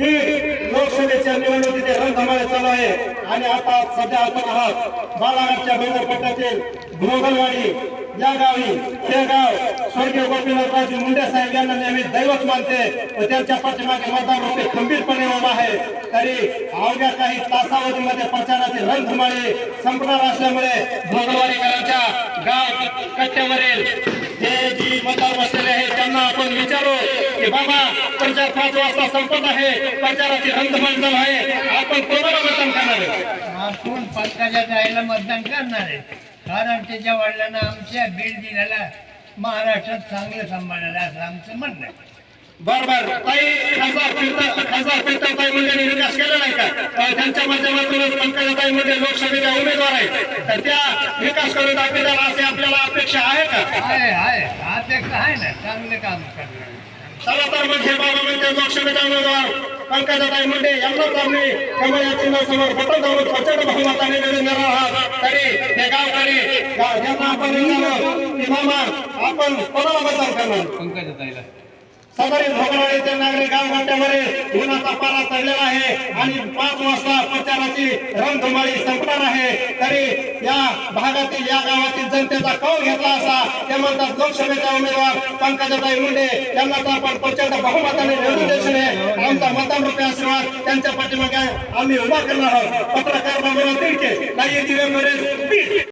बीड लोकसभेच्या निवडणुकीचे रणधमाळे चालू आहे. आणि आता सध्या आपण आहात बाळाघाटच्या डोंगरपट्ट्यातील भोगलवाडी. या गावी ते गाव स्वर्गीय गोपीनाथरावजी मुंडे साहेब यांना नेहमी दैवत मानते. व त्यांच्या पाठीमागे मतदार होते खंबीरपणे उभा आहे. तरी अवघ्या काही तासावधीमध्ये प्रचाराचे रणधुमाळी संपणार असल्यामुळे भोगलवाडीकरांच्या गाव कट्ट्यावरील जे जी मतदार बसलेले आहेत त्यांना आपण विचारू. की बाबा प्रचार पाच वाजता संपत आहे प्रचाराची चालू आहे. आपण कोणाला मतदान करणार आहे? आपण पंकजा ताईला मतदान करणार आहे. कारण त्याच्या वडिलांना आमच्या बीड जिल्ह्याला महाराष्ट्रात चांगलं सांभाळलं असं आमचं म्हणणं आहे. बर बर. ताई खासदार खासदार ताई मुंडेंनी विकास केला नाही का? त्यांच्या माध्यमातूनच पंकजाताई मुंडे लोकसभेच्या उमेदवार आहेत. तर त्या विकास करून दाखवतात असे आपल्याला अपेक्षा आहे का? आहे आहे. अध्यक्ष आहे ना चांगलं काम करणार चला तर मग हे बाबा पंकजाताई मुंडे यांनाच आम्ही कमळ चिन्हासमोर बटन बहुमताने आहात तरी हे गावकरी आपण विचारलं की मामा आपण कोणाला मतदान करणार ताईला भोगराळ येथे नागरिक गावघाट्यामध्ये उन्हाचा पारा चढलेला आहे. आणि पाच वाजता प्रचाराची रणधुमाळी संपणार आहे. तरी या भागातील या गावातील जनतेचा कौल घेतला असा ते म्हणतात लोकसभेचा उमेदवार पंकजाताई मुंडे. यांनाच आपण प्रचंड बहुमताने निवडून देशने आमचा मतदान आशीर्वाद त्यांच्या पाठीमागे आम्ही उभा करणार आहोत. पत्रकार बाबूराव तिडके नाही दिवे